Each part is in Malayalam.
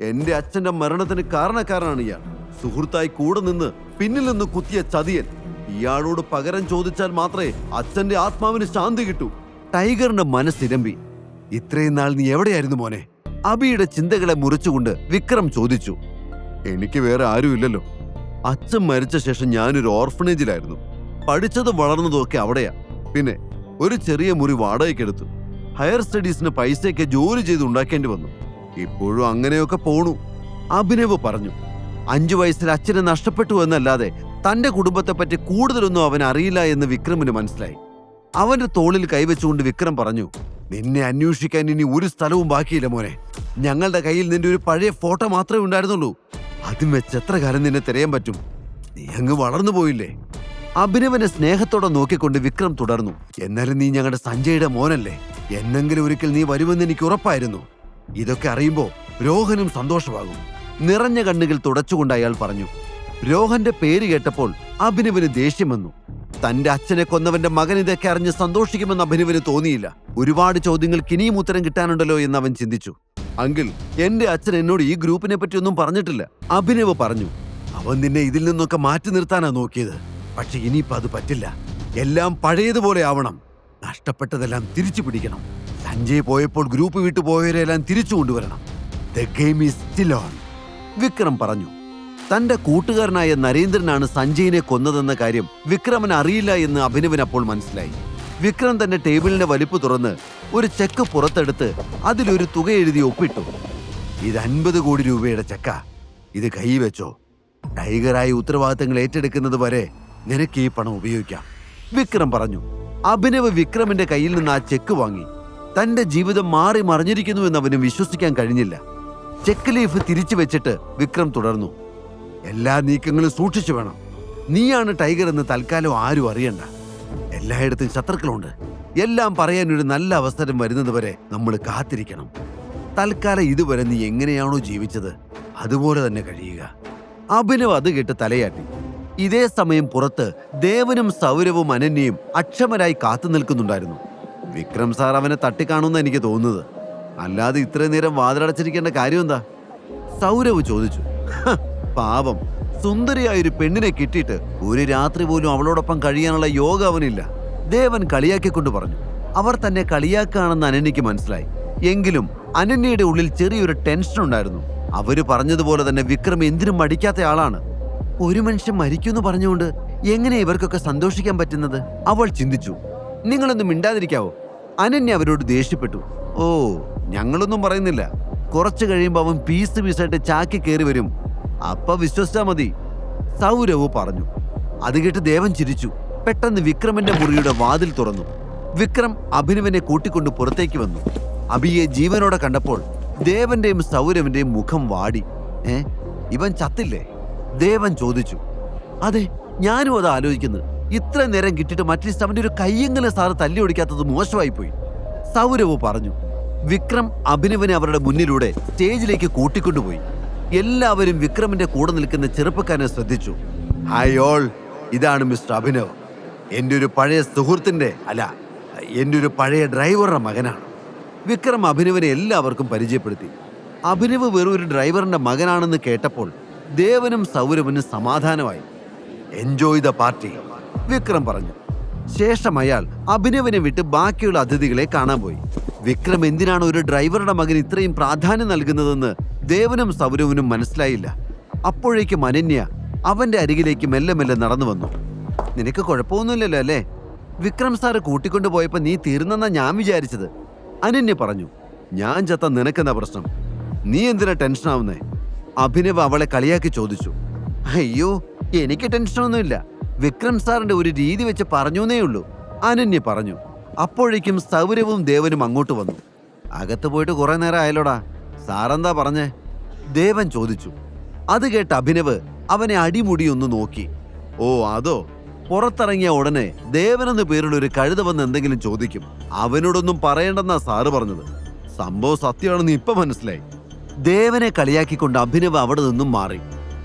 എന്റെ അച്ഛന്റെ മരണത്തിന് കാരണക്കാരനാണ് ഇയാൾ. സുഹൃത്തായി കൂടെ നിന്ന് പിന്നിൽ നിന്ന് കുത്തിയ ചതിയൻ. ഇയാളോട് പകരം ചോദിച്ചാൽ മാത്രമേ അച്ഛന്റെ ആത്മാവിന് ശാന്തി കിട്ടൂ. ടൈഗറിന്റെ മനസ്സിരമ്പി ഇത്രയും നാൾ നീ എവിടെയായിരുന്നു മോനെ? അബിയുടെ ചിന്തകളെ മുറിച്ചുകൊണ്ട് വിക്രം ചോദിച്ചു. എനിക്ക് വേറെ ആരുമില്ലല്ലോ. അച്ഛൻ മരിച്ച ശേഷം ഞാനൊരു ഓർഫണേജിലായിരുന്നു. പഠിച്ചതും വളർന്നതും ഒക്കെ അവിടെയാ. പിന്നെ ഒരു ചെറിയ മുറി വാടകയ്ക്കെടുത്തു. ഹയർ സ്റ്റഡീസിന് പൈസയൊക്കെ ജോലി ചെയ്ത് ഉണ്ടാക്കേണ്ടി വന്നു. ഇപ്പോഴും അങ്ങനെയൊക്കെ പോണു. അഭിനവ് പറഞ്ഞു അഞ്ചു വയസ്സിൽ അച്ഛനെ നഷ്ടപ്പെട്ടു എന്നല്ലാതെ തന്റെ കുടുംബത്തെപ്പറ്റി കൂടുതലൊന്നും അവൻ അറിയില്ല എന്ന് വിക്രമിന് മനസ്സിലായി. അവന്റെ തോളിൽ കൈവച്ചുകൊണ്ട് വിക്രം പറഞ്ഞു നിന്നെ അന്വേഷിക്കാൻ ഇനി ഒരു സ്ഥലവും ബാക്കിയില്ല മോനെ. ഞങ്ങളുടെ കയ്യിൽ നിന്റെ ഒരു പഴയ ഫോട്ടോ മാത്രമേ ഉണ്ടായിരുന്നുള്ളൂ. അതും വെച്ച് എത്ര കാലം നിന്നെ തിരയാൻ പറ്റും? നീ അങ്ങ് വളർന്നു പോയില്ലേ? അഭിനവനെ സ്നേഹത്തോടെ നോക്കിക്കൊണ്ട് വിക്രം തുടർന്നു എന്നാലും നീ ഞങ്ങളുടെ സഞ്ജയുടെ മോനല്ലേ. എന്നെങ്കിലും ഒരിക്കൽ നീ വരുമെന്ന് എനിക്ക് ഉറപ്പായിരുന്നു. ഇതൊക്കെ അറിയുമ്പോൾ രോഹനും സന്തോഷമാകും. നിറഞ്ഞ കണ്ണുകൾ തുടച്ചുകൊണ്ട് അയാൾ പറഞ്ഞു രോഹന്റെ പേര് കേട്ടപ്പോൾ അഭിനവന് ദേഷ്യം വന്നു. തന്റെ അച്ഛനെ കൊന്നവന്റെ മകൻ ഇതൊക്കെ അറിഞ്ഞ് സന്തോഷിക്കുമെന്ന് അഭിനവന് തോന്നിയില്ല. ഒരുപാട് ചോദ്യങ്ങൾക്ക് ഇനിയും ഉത്തരം കിട്ടാനുണ്ടല്ലോ എന്ന് അവൻ ചിന്തിച്ചു. അങ്കിൾ എന്റെ അച്ഛൻ എന്നോട് ഈ ഗ്രൂപ്പിനെ പറ്റി ഒന്നും പറഞ്ഞിട്ടില്ല. അഭിനവ് പറഞ്ഞു അവൻ നിന്നെ ഇതിൽ നിന്നൊക്കെ മാറ്റി നിർത്താനാ നോക്കിയത്. പക്ഷെ ഇനിയിപ്പോ അത് പറ്റില്ല. എല്ലാം പഴയതുപോലെ ആവണം. നഷ്ടപ്പെട്ടതെല്ലാം തിരിച്ചു പിടിക്കണം. സഞ്ജയ് പോയപ്പോൾ ഗ്രൂപ്പ് വിട്ടു പോയവരെല്ലാം തിരിച്ചു കൊണ്ടുവരണം. The game is still on Vikram പറഞ്ഞു. തന്റെ കൂട്ടുകാരനായ നരേന്ദ്രനാണ് സഞ്ജയിനെ കൊന്നതെന്ന കാര്യം വിക്രമന് അറിയില്ല എന്ന് അഭിനവൻ അപ്പോൾ മനസ്സിലായി. വിക്രം തന്റെ ടേബിളിന്റെ വലിപ്പ് തുറന്ന് ഒരു ചെക്ക് പുറത്തെടുത്ത് അതിലൊരു തുക എഴുതി ഒപ്പിട്ടു. ഇത് അൻപത് കോടി രൂപയുടെ ചെക്ക. ഇത് കൈവച്ചോ ടൈഗറായി ഉത്തരവാദിത്തങ്ങൾ ഏറ്റെടുക്കുന്നത് വരെ നിനക്ക് ഈ പണം ഉപയോഗിക്കാം. വിക്രം പറഞ്ഞു. അഭിനവ് വിക്രമിന്റെ കയ്യിൽ നിന്ന് ആ ചെക്ക് വാങ്ങി. തന്റെ ജീവിതം മാറി മറിഞ്ഞിരിക്കുന്നുവെന്ന് അവന് വിശ്വസിക്കാൻ കഴിഞ്ഞില്ല. ചെക്ക് ലീഫ് തിരിച്ചു വെച്ചിട്ട് വിക്രം തുടർന്നു. എല്ലാ നീക്കങ്ങളും സൂക്ഷിച്ചു വേണം. നീയാണ് ടൈഗർ എന്ന് തൽക്കാലം ആരും അറിയണ്ട. എല്ലായിടത്തും ശത്രുക്കളുണ്ട്. എല്ലാം പറയാൻ ഒരു നല്ല അവസരം വരുന്നത് വരെ നമ്മൾ കാത്തിരിക്കണം. തൽക്കാലം ഇതുവരെ നീ എങ്ങനെയാണോ ജീവിച്ചത് അതുപോലെ തന്നെ കഴിയുക. അഭിനവ് അത് കേട്ട് തലയാട്ടി. ഇതേ സമയം പുറത്ത് ദേവനും സൗരവും അനന്യയും അക്ഷമരായി കാത്തു നിൽക്കുന്നുണ്ടായിരുന്നു. വിക്രം സാർ അവനെ തട്ടിക്കാണുമെന്ന് എനിക്ക് തോന്നുന്നത്. അല്ലാതെ ഇത്രയും നേരം വാതിലടച്ചിരിക്കേണ്ട കാര്യം എന്താ സൗരവ് ചോദിച്ചു. പാപം സുന്ദരിയായ ഒരു പെണ്ണിനെ കിട്ടിയിട്ട് ഒരു രാത്രി പോലും അവളോടൊപ്പം കഴിയാനുള്ള യോഗ അവനില്ല. ദേവൻ കളിയാക്കിക്കൊണ്ട് പറഞ്ഞു. അവർ തന്നെ കളിയാക്കുകയാണെന്ന് അനന്യയ്ക്ക് മനസ്സിലായി. എങ്കിലും അനന്യയുടെ ഉള്ളിൽ ചെറിയൊരു ടെൻഷൻ ഉണ്ടായിരുന്നു. അവർ പറഞ്ഞതുപോലെ തന്നെ വിക്രം എന്തിനും മടിക്കാത്ത ആളാണ്. ഒരു മനുഷ്യൻ മരിക്കുമെന്ന് പറഞ്ഞുകൊണ്ട് എങ്ങനെ ഇവർക്കൊക്കെ സന്തോഷിക്കാൻ പറ്റുന്നത്? അവൾ ചിന്തിച്ചു. നിങ്ങളൊന്നും മിണ്ടാതിരിക്കാവോ? അനന്യ അവരോട് ദേഷ്യപ്പെട്ടു. ഓ ഞങ്ങളൊന്നും പറയുന്നില്ല. കുറച്ചു കഴിയുമ്പോൾ അവൻ പീസ് പീസായിട്ട് ചാക്കി കയറി വരും. അപ്പ വിശ്വസിച്ചാ മതി സൗരവ് പറഞ്ഞു. അത് കേട്ട് ദേവൻ ചിരിച്ചു. പെട്ടെന്ന് വിക്രമന്റെ മുറിയുടെ വാതിൽ തുറന്നു. വിക്രം അഭിനവനെ കൂട്ടിക്കൊണ്ട് പുറത്തേക്ക് വന്നു. അഭിയെ ജീവനോടെ കണ്ടപ്പോൾ ദേവന്റെയും സൗരവിന്റെയും മുഖം വാടി. ഏ ഇവൻ ചത്തില്ലേ? ദേവൻ ചോദിച്ചു. അതെ ഞാനും അത് ആലോചിക്കുന്നു. ഇത്ര നേരം കിട്ടിയിട്ട് മറ്റീസ്റ്റ് അവന്റെ ഒരു കയ്യെങ്കിലും സാറ് തല്ലി ഓടിക്കാത്തത് മോശമായി പോയി സൗരവ് പറഞ്ഞു വിക്രം അഭിനവനെ അവരുടെ മുന്നിലൂടെ സ്റ്റേജിലേക്ക് കൂട്ടിക്കൊണ്ടുപോയി. എല്ലാവരും വിക്രമിന്റെ കൂടെ നിൽക്കുന്ന ചെറുപ്പക്കാരനെ ശ്രദ്ധിച്ചു. ഹായ് ഓൾ ഇതാണ് മിസ്റ്റർ അഭിനവ്. എന്റെ ഒരു പഴയ സുഹൃത്തിന്റെ അല്ല എന്റെ ഒരു പഴയ ഡ്രൈവറുടെ മകനാണ്. വിക്രം അഭിനവനെ എല്ലാവർക്കും പരിചയപ്പെടുത്തി. അഭിനവ് വെറും ഒരു ഡ്രൈവറിന്റെ മകനാണെന്ന് കേട്ടപ്പോൾ ദേവനും സൗരവനും സമാധാനമായി. Enjoy the party. വിക്രം പറഞ്ഞു. ശേഷം അയാൾ അഭിനവനെ വിട്ട് ബാക്കിയുള്ള അതിഥികളെ കാണാൻ പോയി. വിക്രം എന്തിനാണ് ഒരു ഡ്രൈവറുടെ മകൻ ഇത്രയും പ്രാധാന്യം നൽകുന്നതെന്ന് ദേവനും സൗരവനും മനസ്സിലായില്ല. അപ്പോഴേക്കും അനന്യ അവന്റെ അരികിലേക്ക് മെല്ലെ മെല്ലെ നടന്നു വന്നു. നിനക്ക് കുഴപ്പമൊന്നുമില്ലല്ലോ അല്ലേ? വിക്രം സാറ് കൂട്ടിക്കൊണ്ടു പോയപ്പോൾ നീ തീർന്നെന്നാ ഞാൻ വിചാരിച്ചത്. അനന്യ പറഞ്ഞു ഞാൻ ചത്ത നിനക്കെന്താ പ്രശ്നം? നീ എന്തിനാ ടെൻഷൻ ആവുന്നേ അഭിനവ് അവളെ കളിയാക്കി ചോദിച്ചു അയ്യോ എനിക്ക് ടെൻഷനൊന്നുമില്ല. വിക്രം സാറിന്റെ ഒരു രീതി വെച്ച് പറഞ്ഞൂന്നേ ഉള്ളൂ. അനന്യ പറഞ്ഞു. അപ്പോഴേക്കും സൗരവും ദേവനും അങ്ങോട്ട് വന്നു. അകത്ത് പോയിട്ട് കുറെ നേരം ആയല്ലോടാ. സാറെന്താ പറഞ്ഞേ? ദേവൻ ചോദിച്ചു. അത് കേട്ട് അഭിനവ് അവനെ അടിമുടി ഒന്ന് നോക്കി. ഓ അതോ? പുറത്തിറങ്ങിയ ഉടനെ ദേവനെന്ന് പേരുള്ള ഒരു കഴുത വന്ന് എന്തെങ്കിലും ചോദിക്കും. അവനോടൊന്നും പറയണ്ടെന്നാ സാറ് പറഞ്ഞത്. സംഭവം സത്യമാണെന്ന് ഇപ്പൊ മനസ്സിലായി. ദേവനെ കളിയാക്കിക്കൊണ്ട് അഭിനവ് അവിടെ നിന്നും മാറി.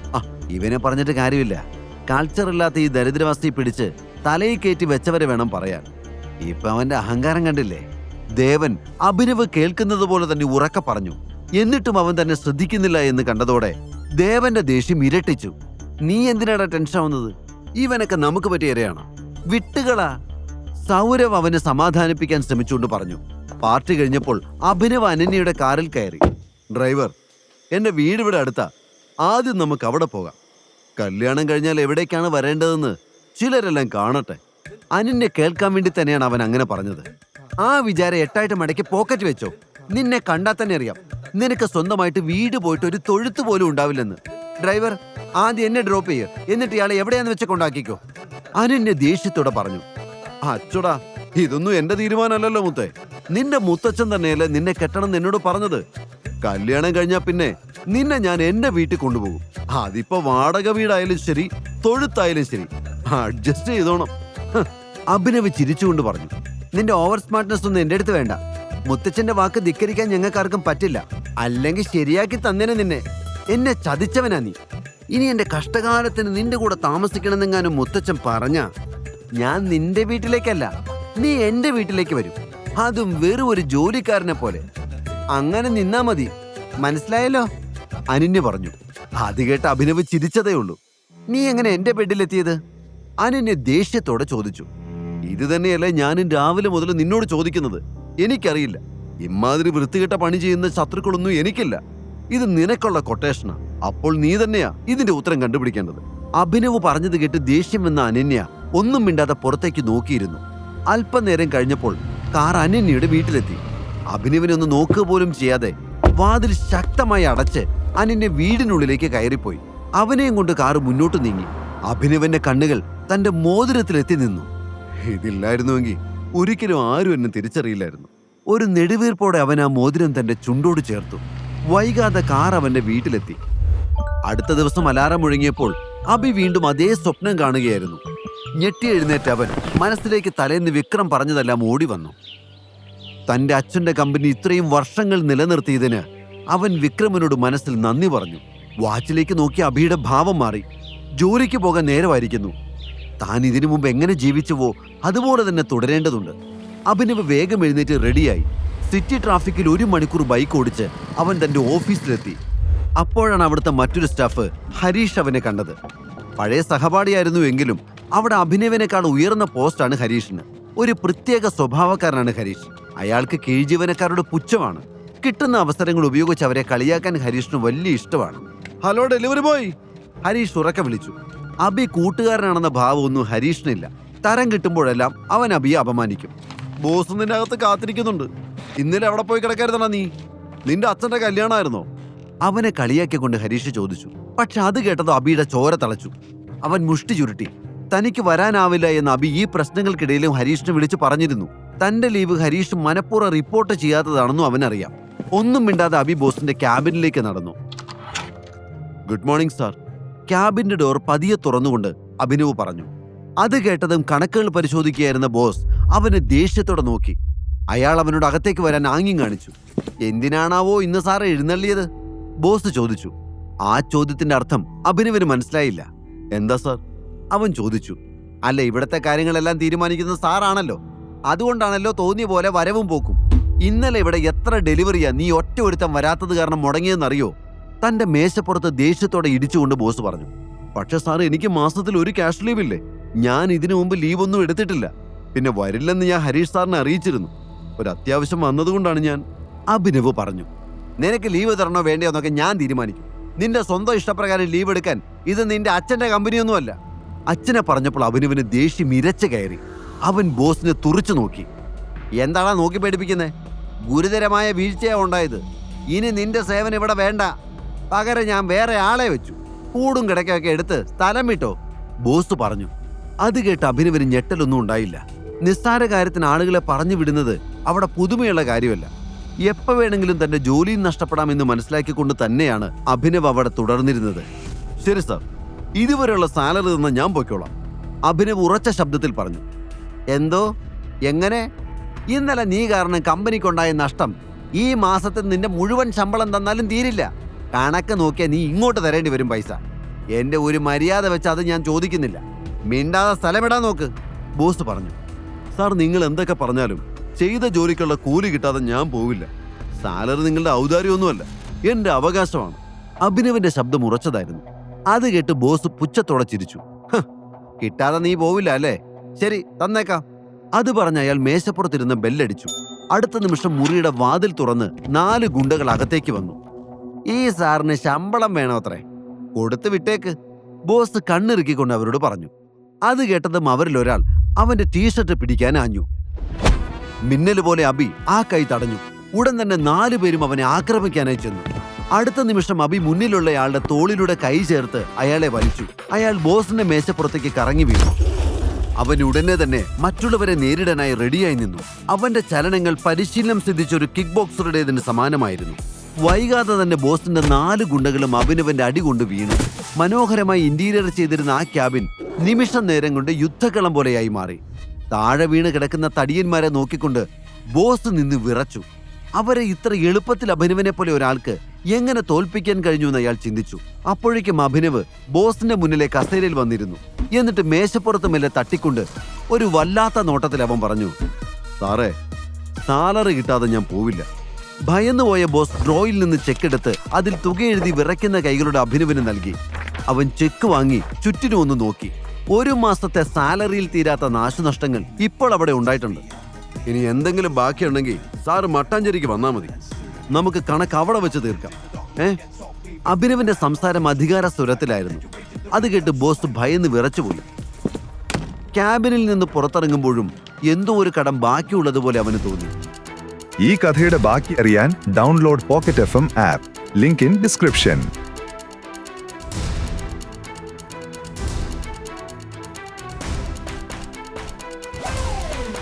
ആ ഇവനെ പറഞ്ഞിട്ട് കാര്യമില്ല. കൾച്ചർ ഇല്ലാത്ത ഈ ദരിദ്രവസ്ഥയെ പിടിച്ച് തലയിൽ കയറ്റി വെച്ചവരെ വേണം പറയാൻ. ഇപ്പൊ അവന്റെ അഹങ്കാരം കണ്ടില്ലേ? ദേവൻ അഭിനവ് കേൾക്കുന്നത് പോലെ തന്നെ ഉറക്കെ പറഞ്ഞു. എന്നിട്ടും അവൻ തന്നെ ശ്രദ്ധിക്കുന്നില്ല എന്ന് കണ്ടതോടെ ദേവന്റെ ദേഷ്യം ഇരട്ടിച്ചു. നീ എന്തിനാടാ ടെൻഷൻ ആവുന്നത്? ഇവനൊക്കെ നമുക്ക് പറ്റിയ ഇരയാണ്? വിട്ടുകളാ. സൗരവ് അവനെ സമാധാനിപ്പിക്കാൻ ശ്രമിച്ചുകൊണ്ട് പറഞ്ഞു. പാർട്ടി കഴിഞ്ഞപ്പോൾ അഭിനവ് അനന്യയുടെ കാറിൽ കയറി. ഡ്രൈവർ എന്റെ വീട് ഇവിടെ അടുത്താ. ആദ്യം നമുക്ക് അവിടെ പോകാം. കല്യാണം കഴിഞ്ഞാൽ എവിടേക്കാണ് വരേണ്ടതെന്ന് ചിലരെല്ലാം കാണട്ടെ. അനന്യ കേൾക്കാൻ വേണ്ടി തന്നെയാണ് അവൻ അങ്ങനെ പറഞ്ഞത്. ആ വിചാരം എട്ടായിട്ട് മടക്കി പോക്കറ്റ് വെച്ചോ. നിന്നെ കണ്ടാൽ തന്നെ അറിയാം. നിനക്ക് സ്വന്തമായിട്ട് വീട് പോയിട്ട് ഒരു തൊഴുത്ത് പോലും ഉണ്ടാവില്ലെന്ന്. ഡ്രൈവർ ആദ്യം എന്നെ ഡ്രോപ്പ് ചെയ്യ്. എന്നിട്ട് ഇയാളെ എവിടെയാന്ന് വെച്ച് കൊണ്ടാക്കിക്കോ. അനിന്നെ ദേഷ്യത്തോടെ പറഞ്ഞു. അച്ചോടാ ഇതൊന്നും എന്റെ തീരുമാനമല്ലല്ലോ മുത്തേ. നിന്റെ മുത്തച്ഛൻ തന്നെയല്ലേ നിന്നെ കെട്ടണം എന്നോട് പറഞ്ഞത്. കല്യാണം കഴിഞ്ഞാ പിന്നെ നിന്നെ ഞാൻ എന്റെ വീട്ടിൽ കൊണ്ടുപോകും. അതിപ്പോ വാടക വീടായാലും ശരി തൊഴുത്തായാലും ശരി. അഡ്ജസ്റ്റ് ചെയ്തോണം. അഭിനവ് ചിരിച്ചുകൊണ്ട് പറഞ്ഞു. നിന്റെ ഓവർ സ്മാർട്ട്നെസ് ഒന്നും എന്റെ അടുത്ത് വേണ്ട. മുത്തച്ഛന്റെ വാക്ക് ധിക്കരിക്കാൻ ഞങ്ങൾക്കാർക്കും പറ്റില്ല. അല്ലെങ്കിൽ ശരിയാക്കി തന്നേനെ നിന്നെ. എന്നെ ചതിച്ചവനാ നീ. ഇനി എന്റെ കഷ്ടകാലത്തിന് നിന്റെ കൂടെ താമസിക്കണമെന്നെങ്ങാനും മുത്തച്ഛൻ പറഞ്ഞ ഞാൻ നിന്റെ വീട്ടിലേക്കല്ല നീ എന്റെ വീട്ടിലേക്ക് വരും. അതും വെറും ഒരു ജോലിക്കാരനെ പോലെ. അങ്ങനെ നിന്നാ മതി. മനസ്സിലായല്ലോ? അനിന്യ പറഞ്ഞു. അത് കേട്ട് അഭിനവ് ചിരിച്ചതേ ഉള്ളൂ. നീ എങ്ങനെ എന്റെ ബെഡിലെത്തിയത്? അനന്യ ദേഷ്യത്തോടെ ചോദിച്ചു. ഇത് തന്നെയല്ലേ ഞാനും രാവിലെ മുതൽ നിന്നോട് ചോദിക്കുന്നത്. എനിക്കറിയില്ല. ഇമാതിരി വൃത്തികെട്ട പണി ചെയ്യുന്ന ശത്രുക്കളൊന്നും എനിക്കില്ല. ഇത് നിനക്കുള്ള കൊട്ടേഷനാ അപ്പോൾ നീ തന്നെയാ ഇതിന്റെ ഉത്തരം കണ്ടുപിടിക്കേണ്ടത്. അഭിനവ് പറഞ്ഞത് കേട്ട് ദേഷ്യം വന്ന അനന്യ ഒന്നും മിണ്ടാതെ പുറത്തേക്ക് നോക്കിയിരുന്നു. അല്പനേരം കഴിഞ്ഞപ്പോൾ കാർ അനന്യയുടെ വീട്ടിലെത്തി. അഭിനവിനൊന്ന് നോക്കുക പോലും ചെയ്യാതെ വാതിൽ ശക്തമായി അടച്ച് അനന്യ വീടിനുള്ളിലേക്ക് കയറിപ്പോയി. അവനെയും കൊണ്ട് കാറ് മുന്നോട്ട് നീങ്ങി. അഭിനവന്റെ കണ്ണുകൾ തന്റെ മോതിരത്തിലെത്തി നിന്നു. ഇതില്ലായിരുന്നുവെങ്കിൽ ഒരിക്കലും ആരും എന്നെ തിരിച്ചറിയില്ലായിരുന്നു. ഒരു നെടുവീർപ്പോടെ അവൻ ആ മോതിരം തന്റെ ചുണ്ടോട് ചേർത്തു. വൈകാതെ കാർ അവന്റെ വീട്ടിലെത്തി. അടുത്ത ദിവസം അലാറം മുഴങ്ങിയപ്പോൾ അഭി വീണ്ടും അതേ സ്വപ്നം കാണുകയായിരുന്നു. ഞെട്ടി എഴുന്നേറ്റ് അവൻ മനസ്സിലേക്ക് തലേന്ന് വിക്രം പറഞ്ഞതെല്ലാം ഓടി വന്നു. തന്റെ അച്ഛന്റെ കമ്പനി ഇത്രയും വർഷങ്ങൾ നിലനിർത്തിയതിന് അവൻ വിക്രമനോട് മനസ്സിൽ നന്ദി പറഞ്ഞു. വാച്ചിലേക്ക് നോക്കി അഭിയുടെ ഭാവം മാറി. ജോലിക്ക് പോകാൻ നേരമായിരിക്കുന്നു. താൻ ഇതിനു മുമ്പ് എങ്ങനെ ജീവിച്ചുവോ അതുപോലെ തന്നെ തുടരേണ്ടതുണ്ട്. അഭിനവ് വേഗം എഴുന്നേറ്റ് റെഡിയായി. സിറ്റി ട്രാഫിക്കിൽ ഒരു മണിക്കൂർ ബൈക്ക് ഓടിച്ച് അവൻ തന്റെ ഓഫീസിലെത്തി. അപ്പോഴാണ് അവിടുത്തെ മറ്റൊരു സ്റ്റാഫ് ഹരീഷ് അവനെ കണ്ടത്. പഴയ സഹപാഠിയായിരുന്നു എങ്കിലും അവിടെ അഭിനവിനേക്കാൾ ഉയർന്ന പോസ്റ്റാണ് ഹരീഷിന്. ഒരു പ്രത്യേക സ്വഭാവക്കാരനാണ് ഹരീഷ്. അയാൾക്ക് കീഴ്ജീവനക്കാരുടെ പുച്ഛമാണ്. കിട്ടുന്ന അവസരങ്ങൾ ഉപയോഗിച്ച് അവരെ കളിയാക്കാൻ ഹരീഷിന് വലിയ ഇഷ്ടമാണ്. ഹലോ ഡെലിവറി ബോയ് ഹരീഷ് ഉറക്കെ വിളിച്ചു. അബി കൂട്ടുകാരനാണെന്ന ഭാവമൊന്നും ഹരീഷിനില്ല. തരം കിട്ടുമ്പോഴെല്ലാം അവൻ അബിയെ അപമാനിക്കും. ബോസ് നിന്റെ അകത്ത് കാത്തിരിക്കുന്നുണ്ട്. ഇന്നലെ അവിടെ പോയി കിടക്കായിരുന്നടാ നീ. നിന്റെ അച്ഛന്റെ കല്യാണമായിരുന്നോ? അവനെ കളിയാക്കിക്കൊണ്ട് ഹരീഷ് ചോദിച്ചു. പക്ഷെ അത് കേട്ടത് അബിയുടെ ചോര തളച്ചു. അവൻ മുഷ്ടി ചുരുട്ടി. തനിക്ക് വരാനാവില്ല എന്ന് അബി ഈ പ്രശ്നങ്ങൾക്കിടയിലും ഹരീഷിനെ വിളിച്ചു പറഞ്ഞിരുന്നു. തന്റെ ലീവ് ഹരീഷ് മനഃപൂർവം റിപ്പോർട്ട് ചെയ്യാത്തതാണെന്നും അവനറിയാം. ഒന്നും മിണ്ടാതെ അബി ബോസിന്റെ ക്യാബിനിലേക്ക് നടന്നു. Good morning sir. ക്യാബിന്റെ ഡോർ പതിയെ തുറന്നുകൊണ്ട് അഭിനവ് പറഞ്ഞു. അത് കേട്ടതും കണക്കുകൾ പരിശോധിക്കുകയായിരുന്ന ബോസ് അവനെ ദേഷ്യത്തോടെ നോക്കി. അയാൾ അവനോട് അകത്തേക്ക് വരാൻ ആംഗ്യം കാണിച്ചു. എന്തിനാണാവോ ഇന്ന് സാറ് എഴുന്നള്ളിയത്? ബോസ് ചോദിച്ചു. ആ ചോദ്യത്തിന്റെ അർത്ഥം അഭിനവിന് മനസ്സിലായില്ല. എന്താ സാർ? അവൻ ചോദിച്ചു. അല്ല ഇവിടത്തെ കാര്യങ്ങളെല്ലാം തീരുമാനിക്കുന്നത് സാറാണല്ലോ. അതുകൊണ്ടാണല്ലോ തോന്നിയ പോലെ വരവും പോക്കും. ഇന്നലെ ഇവിടെ എത്ര ഡെലിവറിയാ നീ ഒറ്റ ഒരുത്തം വരാത്തത് കാരണം മുടങ്ങിയെന്നറിയോ തന്റെ മേശപ്പുറത്ത് ദേഷ്യത്തോടെ ഇടിച്ചുകൊണ്ട് ബോസ് പറഞ്ഞു. പക്ഷെ സാർ എനിക്ക് മാസത്തിൽ ഒരു ക്യാഷ് ലീവ് ഇല്ലേ? ഞാൻ ഇതിനു മുമ്പ് ലീവ് ഒന്നും എടുത്തിട്ടില്ല. പിന്നെ വരില്ലെന്ന് ഞാൻ ഹരീഷ് സാറിനെ അറിയിച്ചിരുന്നു. ഒരു അത്യാവശ്യം വന്നതുകൊണ്ടാണ് ഞാൻ അഭിനവ് പറഞ്ഞു. നിനക്ക് ലീവ് തരണോ വേണ്ടയോ എന്നൊക്കെ ഞാൻ തീരുമാനിക്കും. നിന്റെ സ്വന്തം ഇഷ്ടപ്രകാരം ലീവ് എടുക്കാൻ ഇത് നിന്റെ അച്ഛന്റെ കമ്പനിയൊന്നുമല്ല. അച്ഛനെ പറഞ്ഞപ്പോൾ അഭിനവിന് ദേഷ്യം ഇരച്ചു കയറി. അവൻ ബോസിനെ തുറിച്ചു നോക്കി. എന്താടാ നോക്കി പേടിപ്പിക്കുന്നേ? ഗുരുതരമായ വീഴ്ചയാണ് ഉണ്ടായത്. ഇനി നിന്റെ സേവനം ഇവിടെ വേണ്ട. പകരം ഞാൻ വേറെ ആളെ വെച്ചു. കൂടും കിടക്കൊക്കെ എടുത്ത് സ്ഥലം വിട്ടോ ബോസ് പറഞ്ഞു. അത് കേട്ട് അഭിനവിന് ഞെട്ടലൊന്നും ഉണ്ടായില്ല. നിസ്സാര കാര്യത്തിന് ആളുകളെ പറഞ്ഞു വിടുന്നത് അവിടെ പുതുമയുള്ള കാര്യമല്ല. എപ്പോ വേണമെങ്കിലും തന്റെ ജോലിയും നഷ്ടപ്പെടാമെന്ന് മനസ്സിലാക്കിക്കൊണ്ട് തന്നെയാണ് അഭിനവ് അവിടെ തുടർന്നിരുന്നത്. ശരി സാർ ഇതുവരെയുള്ള സാലറി തന്ന ഞാൻ പൊയ്ക്കോളാം. അഭിനവ് ഉറച്ച ശബ്ദത്തിൽ പറഞ്ഞു. എന്തോ? എങ്ങനെ? ഇന്നലെ നീ കാരണം കമ്പനിക്കുണ്ടായ നഷ്ടം. ഈ മാസത്തിൽ നിന്റെ മുഴുവൻ ശമ്പളം തന്നാലും തീരില്ല. കണക്ക് നോക്കിയാൽ നീ ഇങ്ങോട്ട് തരേണ്ടി വരും പൈസ. എന്റെ ഒരു മര്യാദ വെച്ച് അത് ഞാൻ ചോദിക്കുന്നില്ല. മിണ്ടാതെ സ്ഥലമിടാൻ നോക്ക്. ബോസ് പറഞ്ഞു. സാർ നിങ്ങൾ എന്തൊക്കെ പറഞ്ഞാലും ചെയ്ത ജോലിക്കുള്ള കൂലി കിട്ടാതെ ഞാൻ പോവില്ല. സാലറി നിങ്ങളുടെ ഔദാര്യമൊന്നുമല്ല. എന്റെ അവകാശമാണ്. അഭിനവിന്റെ ശബ്ദം ഉറച്ചതായിരുന്നു. അത് കേട്ട് ബോസ് പുച്ഛത്തോടെ ചിരിച്ചു. "ഹ്, കിട്ടാതെ നീ പോവില്ല അല്ലേ? ശരി തന്നേക്കാം. അത് പറഞ്ഞ അയാൾ മേശപ്പുറത്തിരുന്ന് ബെല്ലടിച്ചു. അടുത്ത നിമിഷം മുറിയുടെ വാതിൽ തുറന്ന് നാല് ഗുണ്ടകൾ അകത്തേക്ക് വന്നു. ഈ സാറിന് ശമ്പളം വേണോ അത്രേ കൊടുത്തു വിട്ടേക്ക് ബോസ് കണ്ണിറുക്കിക്കൊണ്ട് അവരോട് പറഞ്ഞു. അത് കേട്ടതും അവരിൽ ഒരാൾ അവന്റെ ടീഷർട്ട് പിടിക്കാൻ ആഞ്ഞു. മിന്നൽ പോലെ അബി ആ കൈ തടഞ്ഞു. ഉടൻ തന്നെ നാലു പേരും അവനെ ആക്രമിക്കാനായി ചെന്നു. അടുത്ത നിമിഷം അബി മുന്നിലുള്ളയാളുടെ തോളിലൂടെ കൈ ചേർത്ത് അയാളെ വലിച്ചു. അയാൾ ബോസിന്റെ മേശപ്പുറത്തേക്ക് കറങ്ങി വീണു. അവൻ ഉടനെ തന്നെ മറ്റുള്ളവരെ നേരിടാനായി റെഡിയായി നിന്നു. അവന്റെ ചലനങ്ങൾ പരിശീലനം സിദ്ധിച്ച ഒരു കിക്ക് ബോക്സറുടേതിന് സമാനമായിരുന്നു. വൈകാതെ തന്നെ ബോസിന്റെ നാല് ഗുണ്ടകളും അഭിനവന്റെ അടി കൊണ്ട് വീണു. മനോഹരമായി ഇന്റീരിയർ ചെയ്തിരുന്ന ആ ക്യാബിൻ നിമിഷ നേരം കൊണ്ട് യുദ്ധക്കളം പോലെയായി മാറി. താഴെ വീണ് കിടക്കുന്ന തടിയന്മാരെ നോക്കിക്കൊണ്ട് ബോസ് നിന്ന് വിറച്ചു. അവരെ ഇത്ര എളുപ്പത്തിൽ അഭിനവനെ പോലെ ഒരാൾക്ക് എങ്ങനെ തോൽപ്പിക്കാൻ കഴിഞ്ഞു എന്ന് അയാൾ ചിന്തിച്ചു. അപ്പോഴേക്കും അഭിനവ് ബോസിന്റെ മുന്നിലെ കസേരയിൽ വന്നിരുന്നു. എന്നിട്ട് മേശപ്പുറത്ത് മെല്ലെ തട്ടിക്കൊണ്ട് ഒരു വല്ലാത്ത നോട്ടത്തിൽ അവൻ പറഞ്ഞു സാറേ സാലറി കിട്ടാതെ ഞാൻ പോവില്ല. ഭയന്നുപോയ ബോസ് ഡ്രോയിൽ നിന്ന് ചെക്കെടുത്ത് അതിൽ തുക എഴുതി വിറയ്ക്കുന്ന കൈകളുടെ അഭിനവിന് നൽകി. അവൻ ചെക്ക് വാങ്ങി ചുറ്റിനും ഒന്ന് നോക്കി. ഒരു മാസത്തെ സാലറിയിൽ തീരാത്ത നാശനഷ്ടങ്ങൾ ഇപ്പോൾ അവിടെ ഉണ്ടായിട്ടുണ്ട്. ഇനി എന്തെങ്കിലും ബാക്കിയുണ്ടെങ്കിൽ സാറ് മട്ടാഞ്ചേരിക്ക് വന്നാൽ മതി. നമുക്ക് കണക്ക് അവിടെ വെച്ച് തീർക്കാം. ഏ? അഭിനവിന്റെ സംസാരം അധികാര സ്വരത്തിലായിരുന്നു. അത് കേട്ട് ബോസ് ഭയന്ന് വിറച്ചുപോയി ക്യാബിനിൽ നിന്ന് പുറത്തിറങ്ങുമ്പോഴും എന്തോ ഒരു കടം ബാക്കിയുള്ളതുപോലെ അവന് തോന്നി. ഈ കഥയുടെ ബാക്കി അറിയാൻ download pocket F M app. Link in description.